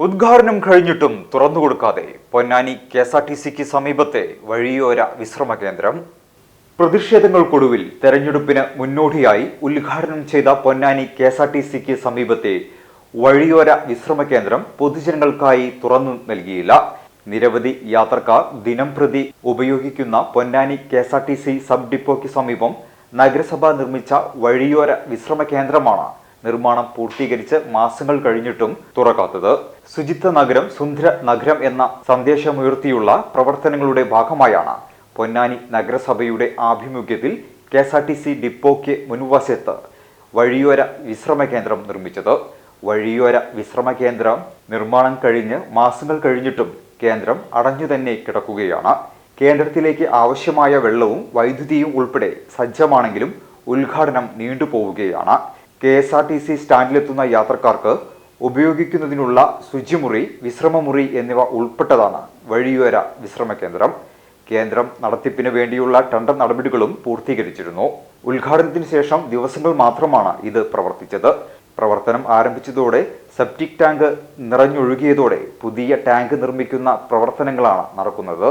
ഉദ്ഘാടനം കഴിഞ്ഞിട്ടും തുറന്നുകൊടുക്കാതെ Ponnani K S R T സിക്ക് സമീപത്തെ വഴിയോര വിശ്രമ കേന്ദ്രം പ്രതിഷേധങ്ങൾക്കൊടുവിൽ തെരഞ്ഞെടുപ്പിന് മുന്നോടിയായി ഉദ്ഘാടനം ചെയ്ത Ponnani K S R T സിക്ക് സമീപത്തെ വഴിയോര വിശ്രമ കേന്ദ്രം പൊതുജനങ്ങൾക്കായി തുറന്നു നൽകിയില്ല. നിരവധി യാത്രക്കാർ ദിനം പ്രതി ഉപയോഗിക്കുന്ന Ponnani K S R T C sub ഡിപ്പോയ്ക്ക് സമീപം നഗരസഭ നിർമ്മിച്ച വഴിയോര വിശ്രമ കേന്ദ്രമാണ് നിർമ്മാണം പൂർത്തീകരിച്ച് മാസങ്ങൾ കഴിഞ്ഞിട്ടും തുറക്കാത്തത്. ശുചിത്വ നഗരം സുന്ദര നഗരം എന്ന സന്ദേശമുയർത്തിയുള്ള പ്രവർത്തനങ്ങളുടെ ഭാഗമായാണ് പൊന്നാനി നഗരസഭയുടെ ആഭിമുഖ്യത്തിൽ K S R T C ഡിപ്പോയ്ക്ക് മുൻവശത്ത് വഴിയോര വിശ്രമ കേന്ദ്രം നിർമ്മിച്ചത്. വഴിയോര വിശ്രമ കേന്ദ്രം നിർമ്മാണം കഴിഞ്ഞ് മാസങ്ങൾ കഴിഞ്ഞിട്ടും കേന്ദ്രം അടഞ്ഞു തന്നെ കിടക്കുകയാണ്. കേന്ദ്രത്തിലേക്ക് ആവശ്യമായ വെള്ളവും വൈദ്യുതിയും ഉൾപ്പെടെ സജ്ജമാണെങ്കിലും ഉദ്ഘാടനം നീണ്ടുപോവുകയാണ്. K S R T C സ്റ്റാൻഡിലെത്തുന്ന യാത്രക്കാർക്ക് ഉപയോഗിക്കുന്നതിനുള്ള ശുചിമുറി വിശ്രമമുറി എന്നിവ ഉൾപ്പെട്ടതാണ് വഴിയോര വിശ്രമ കേന്ദ്രം. കേന്ദ്രം നടത്തിപ്പിന് വേണ്ടിയുള്ള ടണ്ടർ നടപടികളും പൂർത്തീകരിച്ചിരുന്നു. ഉദ്ഘാടനത്തിന് ശേഷം ദിവസങ്ങൾ മാത്രമാണ് ഇത് പ്രവർത്തിച്ചത്. പ്രവർത്തനം ആരംഭിച്ചതോടെ സെപ്റ്റിക് ടാങ്ക് നിറഞ്ഞൊഴുകിയതോടെ പുതിയ ടാങ്ക് നിർമ്മിക്കുന്ന പ്രവർത്തനങ്ങളാണ് നടക്കുന്നത്.